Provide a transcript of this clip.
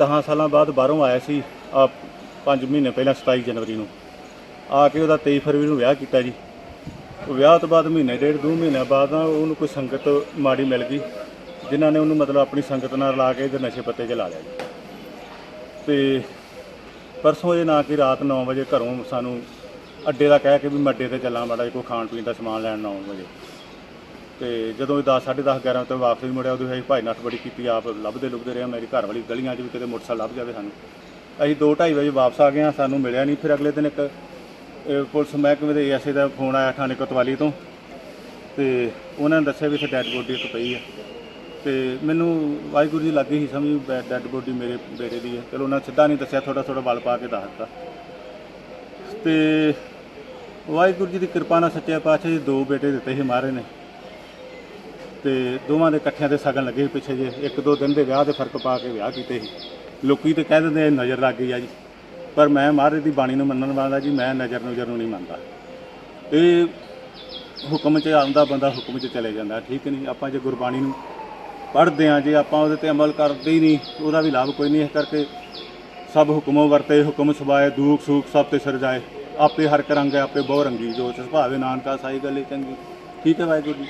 10 ਸਾਲਾਂ ਬਾਅਦ ਬਾਹਰੋਂ ਆਇਆ ਸੀ ਆ 5 ਮਹੀਨੇ ਪਹਿਲਾਂ 27 ਜਨਵਰੀ ਨੂੰ। ਆ ਕੇ ਉਹਦਾ 23 ਫਰਵਰੀ ਨੂੰ ਵਿਆਹ ਕੀਤਾ ਜੀ। ਉਹ ਵਿਆਹ ਤੋਂ ਬਾਅਦ ਮਹੀਨੇ, ਡੇਢ ਦੋ ਮਹੀਨੇ ਬਾਅਦ ਨਾ ਉਹਨੂੰ ਕੋਈ ਸੰਗਤ ਮਾੜੀ ਮਿਲ ਗਈ, ਜਿਨ੍ਹਾਂ ਨੇ ਉਹਨੂੰ ਮਤਲਬ ਆਪਣੀ ਸੰਗਤ ਨਾਲ ਲਾ ਕੇ ਇਹਦੇ ਨਸ਼ੇ ਪੱਤੇ 'ਚ ਲਾ ਲਿਆ ਜੀ। ਤੇ ਪਰਸੋਂ ਇਹ ਨਾ ਕਿ ਰਾਤ 9 ਵਜੇ ਘਰੋਂ ਸਾਨੂੰ ਅੱਡੇ ਦਾ ਕਹਿ ਕੇ ਵੀ ਮੈਂ ਅੱਡੇ ਤੇ ਚੱਲਾਂ ਮਾੜਾ ਜਿਹਾ, ਕੋਈ ਖਾਣ ਪੀਣ ਦਾ ਸਮਾਨ ਲੈਣ 9 ਵਜੇ। ਤੇ ਜਦੋਂ ਇਹ 10 10:30 11 ਤੋਂ ਵਾਪਸ ਵੀ ਮੁੜਿਆ, ਉਦੋਂ ਅਸੀਂ ਭਾਈ ਨੱਠ ਬੜੀ ਕੀਤੀ, ਆਪ ਲੱਭਦੇ ਲੁਭਦੇ ਰਹੇ, ਮੇਰੀ ਘਰ ਵਾਲੀ ਗਲੀਆਂ 'ਚ ਵੀ ਕਿਤੇ ਮੋਟਰਸਾਈਕਲ ਲੱਭ ਜਾਵੇ ਸਾਨੂੰ। ਅਸੀਂ 2:30 ਵਜੇ ਵਾਪਸ ਆ ਗਏ ਹਾਂ, ਸਾਨੂੰ ਮਿਲਿਆ ਨਹੀਂ ਫਿਰ ਅਗਲੇ ਦਿਨ ਇੱਕ, ਇਹ ਪੁਲਿਸ ਮਹਿਕਮੇ ਦੇ ਐਸਏ ਦਾ ਫੋਨ ਆਇਆ ਥਾਣੇ ਕੋਤਵਾਲੀ ਤੋਂ ਤੇ ਉਹਨਾਂ ਨੇ ਦੱਸਿਆ ਵੀ ਇੱਥੇ ਡੈੱਡ ਬੋਡੀ ਇੱਕ ਪਈ ਹੈ ਤੇ ਮੈਨੂੰ ਵਾਹਿਗੁਰੂ ਜੀ ਲੱਗੀ ਸੀ ਸਮਝ ਡੈੱਡ ਬੋਡੀ ਮੇਰੇ ਬੇਟੇ ਦੀ ਹੈ ਚਲੋ ਉਹਨਾਂ ਸਿੱਧਾ ਨਹੀਂ ਦੱਸਿਆ ਥੋੜਾ ਥੋੜਾ ਬਲ ਪਾ ਕੇ ਦੱਸ ਦਿੱਤਾ। ਤੇ ਵਾਹਿਗੁਰੂ ਜੀ ਦੀ ਕਿਰਪਾ ਨਾਲ ਸੱਚੇ ਪਾਤਸ਼ਾਹ ਜੀ ਦੋ ਬੇਟੇ ਦਿੱਤੇ ਸੀ ਮਾਰੇ ਨੇ। ਤੇ ਦੋਵਾਂ ਦੇ ਇਕੱਠਿਆਂ ਦੇ ਸਗਨ ਲੱਗੇ ਸੀ ਪਿੱਛੇ ਜੇ। ਇੱਕ ਦੋ ਦਿਨ ਦੇ ਵਿਆਹ ਦੇ ਫ਼ਰਕ ਪਾ ਕੇ ਵਿਆਹ ਕੀਤੇ ਸੀ। ਲੋਕੀ ਤੇ ਕਹਿ ਦਿੰਦੇ ਇਹ ਨਜ਼ਰ ਲੱਗ ਗਈ ਆ ਜੀ। ਪਰ ਮੈਂ ਮਹਾਰਾਜ ਦੀ ਬਾਣੀ ਨੂੰ ਮੰਨਣ ਵਾਲਾ ਜੀ, ਮੈਂ ਨਜ਼ਰ ਨਜ਼ਰ ਨੂੰ ਨਹੀਂ ਮੰਨਦਾ। ਇਹ ਹੁਕਮ 'ਚ ਆਉਂਦਾ ਬੰਦਾ ਹੁਕਮ 'ਚ ਚਲੇ ਜਾਂਦਾ, ਠੀਕ ਨਹੀਂ? ਆਪਾਂ ਜੇ ਗੁਰਬਾਣੀ ਨੂੰ ਪੜ੍ਹਦੇ ਆ ਜੇ ਆਪਾਂ ਉਹਦੇ ਤੇ ਅਮਲ ਕਰਦੇ ਹੀ ਨਹੀਂ, ਉਹਦਾ ਵੀ ਲਾਭ ਕੋਈ ਨਹੀਂ। ਇਸ ਕਰਕੇ ਸਭ ਹੁਕਮੋਂ ਵਰਤੇ, ਹੁਕਮ ਸੁਭਾਏ, ਦੂਖ ਸੂਖ ਸਭ ਤੇ ਸਰਜਾਏ ਆਪੇ ਹਰ ਕਰੰਗ ਆਪੇ ਬਹੁ ਰੰਗੀ ਜੋ ਤਿਸ ਭਾਵੇ ਨਾਨਕਾ ਸਾਈ ਗੱਲੇ ਚੰਗੀ। ਠੀਕ ਹੈ ਵਾਹਿਗੁਰੂ ਜੀ।